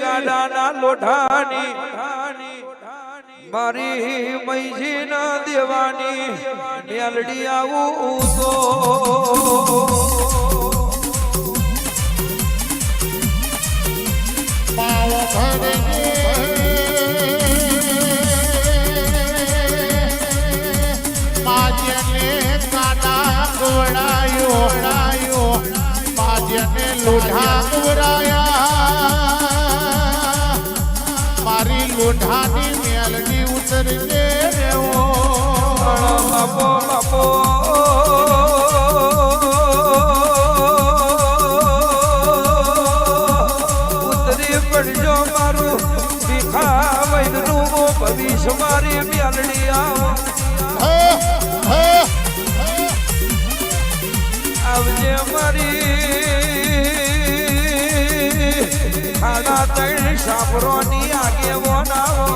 ગાડાના લોઢાની મારી મૈજી ના દેવાની મેલડી આવું તો પાવ ભરને લોઢા મારી મેલડી આવો આવજે મારી. ખાડા ત્રણ સાપરોની આગે બનાવો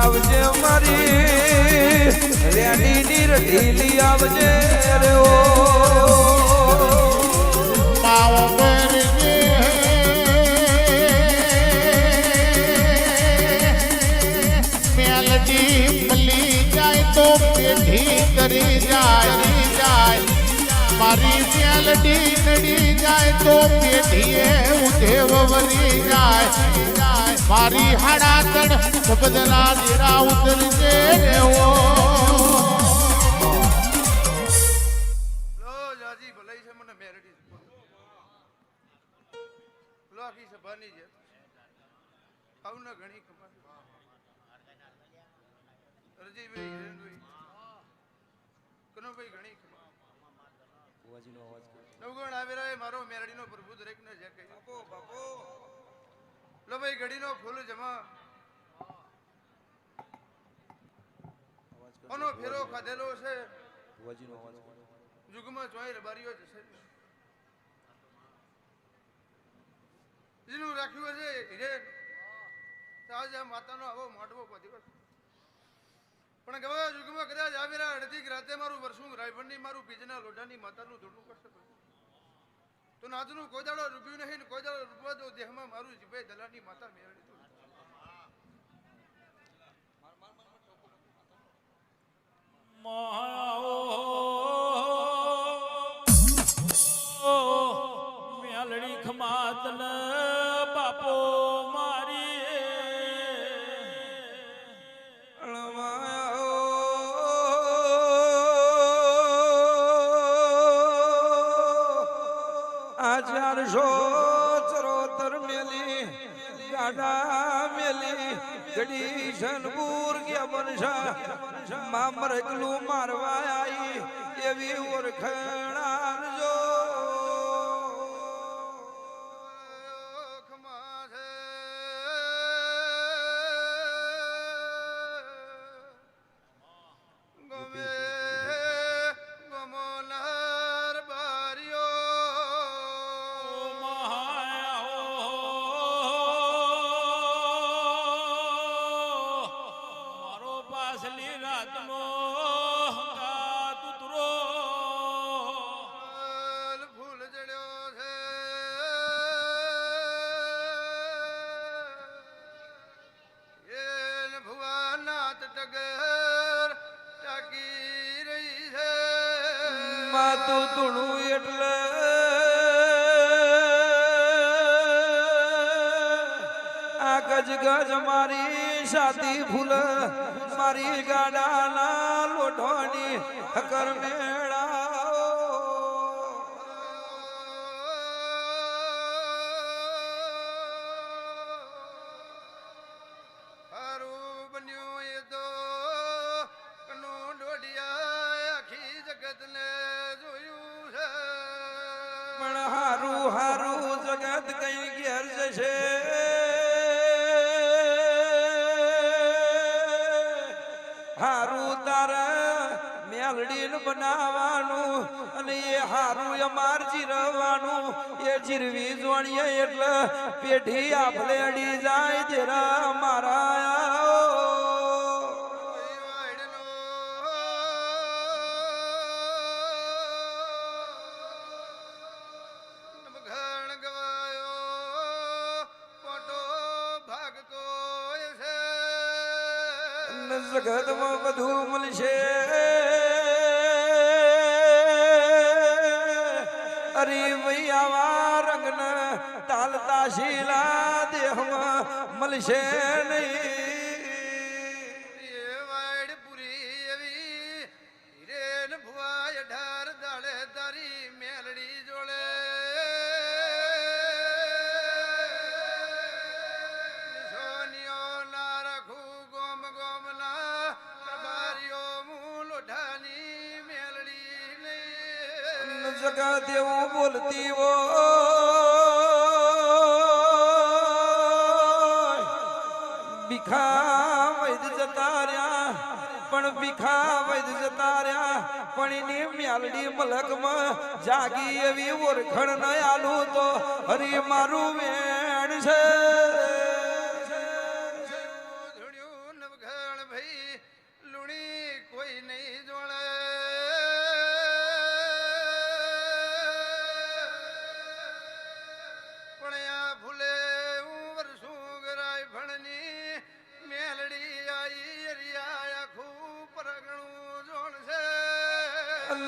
આવજે મારી. રેડીની રઢીલી આવજે રે ઓ કરી જાય જાય. મારી જાય તો પેઢીએ ઉધેવ વરી જાય. મારી હાડાતણ સબદલા દેરા ઉતરજે રેવો. સભાની છે ઘણી ખબર. હિરેનભાઈ કનુભાઈ ઘણી ખબર? નવગણ આવેલા એ મારો મેરડીનો પ્રભુ દરેકને જે કહી. બાપો બાપો. લો ભાઈ ઘડીનો ફૂલ જમા. કોનો ફેરો ખાધેલો છે? જુગમાં ચોય રબારીઓ જશે જેનું રાખ્યું હશે હિરે. તાજા માતાનો આવો માંડવો પધ્યો. પણ ગવા યુગમાં કદાચ આવેલા અડધી રાતે મારું વર્ષું રાયભણની મારું બીજના લોઢાની માતાનું ધૂળું કરશે તો નાજનું કોઈ દાડો રૂપ્યું નહીં કોઈ દાડો રૂપવા દો, દેહમાં મારું જીભાઈ દલાની માતા મેળવી. ગાડા મેલી ઘડી સનપુર કે બનશા મામર એકલું મારવા આઈ એવી ઓળખણ માતું તુણું એટલે આ ગજ ગજ મારી સાતી ફૂલ મારી ગાડાના લોઢોની હકર મેળાઓ મેલડીન બનાવવાનું અને એ હારું અમાર જીરવાનું એ જીરવી જોણીએ એટલે પેઢી આપલે અડી જાય જરા ગોમના પ્રભારીઓ હું લોઢાની મેલડી લઈ જગત એવું બોલતી હો. ભીખા વૈદ જતા રહ્યા પણ ભીખા વૈદ જતા રહ્યા પણ એની મ્યાલડી મલકમાં જાગી એવી ઓરખણ ન આલું તો હરી મારું વેણ છે. કોઈ નહીં.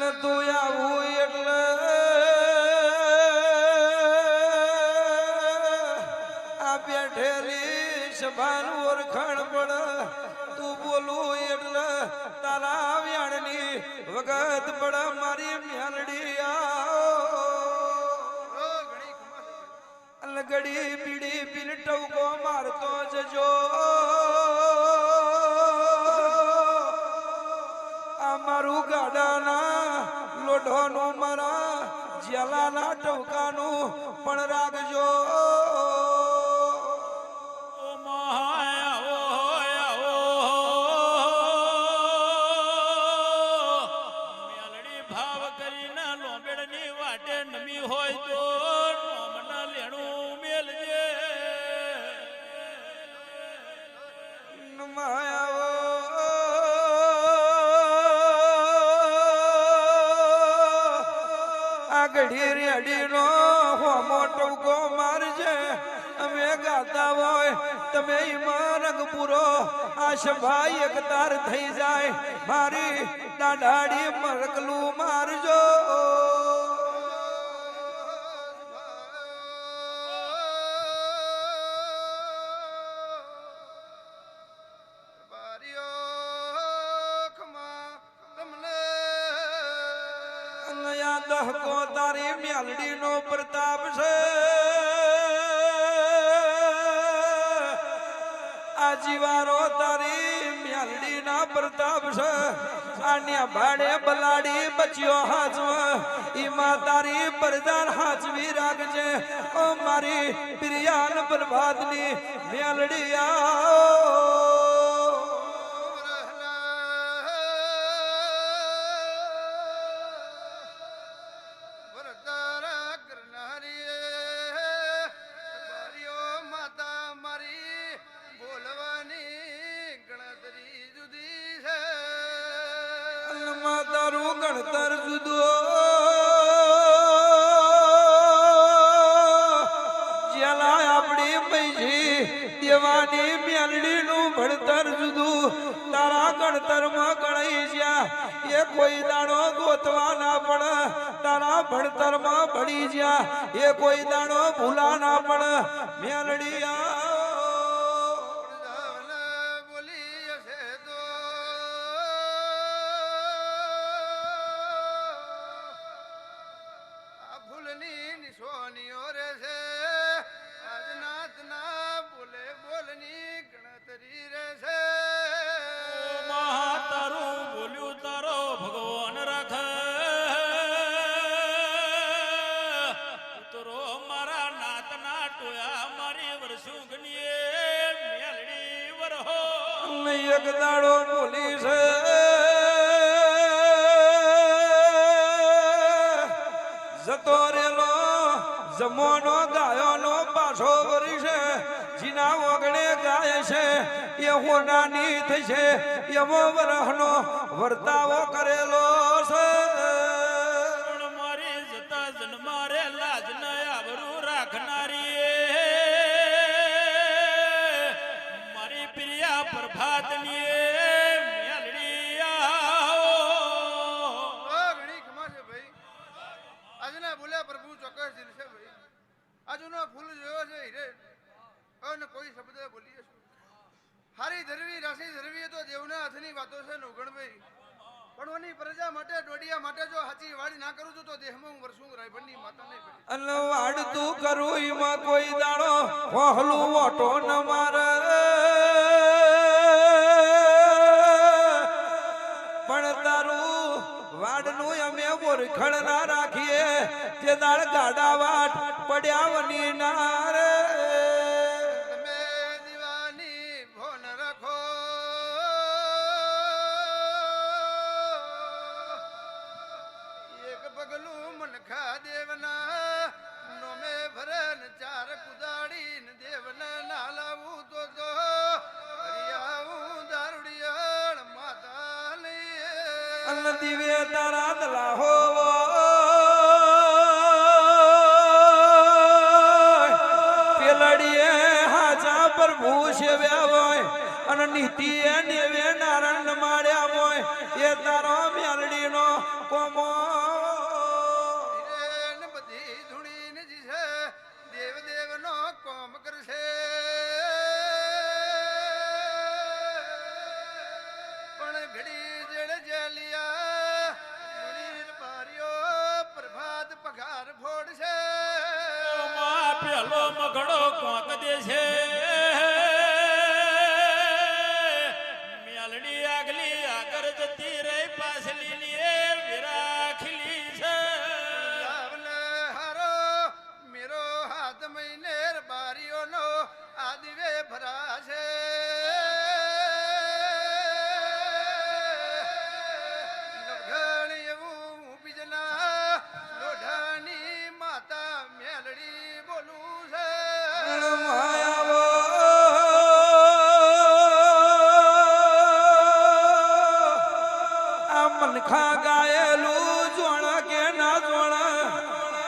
અને તું આવું એટલે આ બેઠેલી સભાનું ઓળખાણ પડ તું બોલું એટલે તારા વ્યાણની વગત પડ મારી મ્યાલડી ઓ લગડી પીડી પીર ટવકો મારતો જજો. મારું ગાડાના લોઢોનું મારા જલાના ટવકાનું પણ રાખજો. આગળી રેડીનો મોટો ગો મારજે. અમે ગાતા હોય, તમે ઈમાં રંગ પૂરો આશ ભાઈ એક તાર થઈ જાય. મારી દાડાડી મરકલું દહકો તારી મ્યાલડીનો પ્રતાપ છે. આ જીવારો તારી મ્યાલડીના પ્રતાપ છે. આન્યા ભાડે બલાડી બચ્યો હાચવ. ઈમાં તારી પરદાર હાચવી રાખજે. ઓ મારી પ્રિયાન બરબાદની મ્યાલડી આવો. આપણી પૈસી દેવાની મેલડી નું ભણતર જુદું. તારા ગણતરમાં ગણાઈ જ્યાં. એ કોઈ દાણો ગોતવા ના પડે. તારા ભણતરમાં ભણી જ્યાં. એ કોઈ દાણો ભૂલા ના પડે. મેલડી આ. ભૂલની રે છે આજ નાથના બોલે બોલની ગણતરી રે છે મહા તારું બોલ્યું તારો ભગવાન રાખ. ઉતરો મારા નાતના ટોયા મારી વરસુંગની મેલડી વરહો એક દાડો બોલી છે. જતો રેલો જમોનો પાછો છે જીના ઓગણે ગાય છે એ હોનાની થશે એવો વરહનો વર્તાવો કરેલો વહલું નમાર પણ તારું વાડનું અમે ઓરખણ ના રાખીએ. તે દાળ ગાડા વાટ પડ્યા વની ના અન દિવે તારા દલા હો પેલડીએ હાચા પર ભૂષવ્યા હોય અને નીતિએ નેવે નારણ માર્યા હોય. એ તારો મેલડીનો કોમો માં પેલો મગડો કોક છે મેલડી આગલી આગળ જતી રહી પાછલી લીએ એ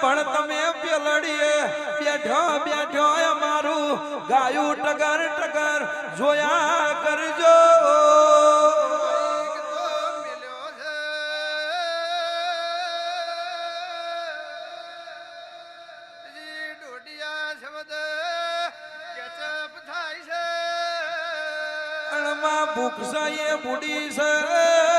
પણ તમે પેલડીએ બેઠો બેઠો અમારું ગાયું ટગર ટગર જોયા કરજો. ભૂખ છે બુડી છે.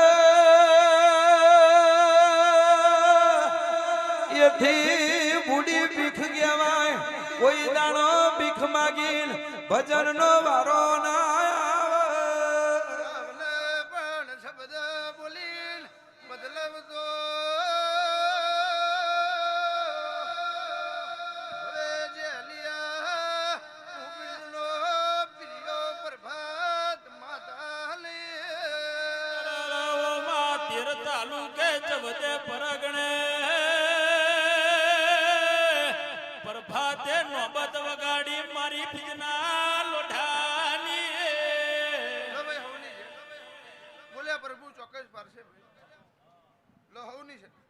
એથી બુડી ભીખ કહેવાય કોઈ દાણો ભીખ માગીન ભજન નો વારો ના આવે. રાવલે પણ પ્રભુ ચોક્કસ પારશે ભાઈ. લો છે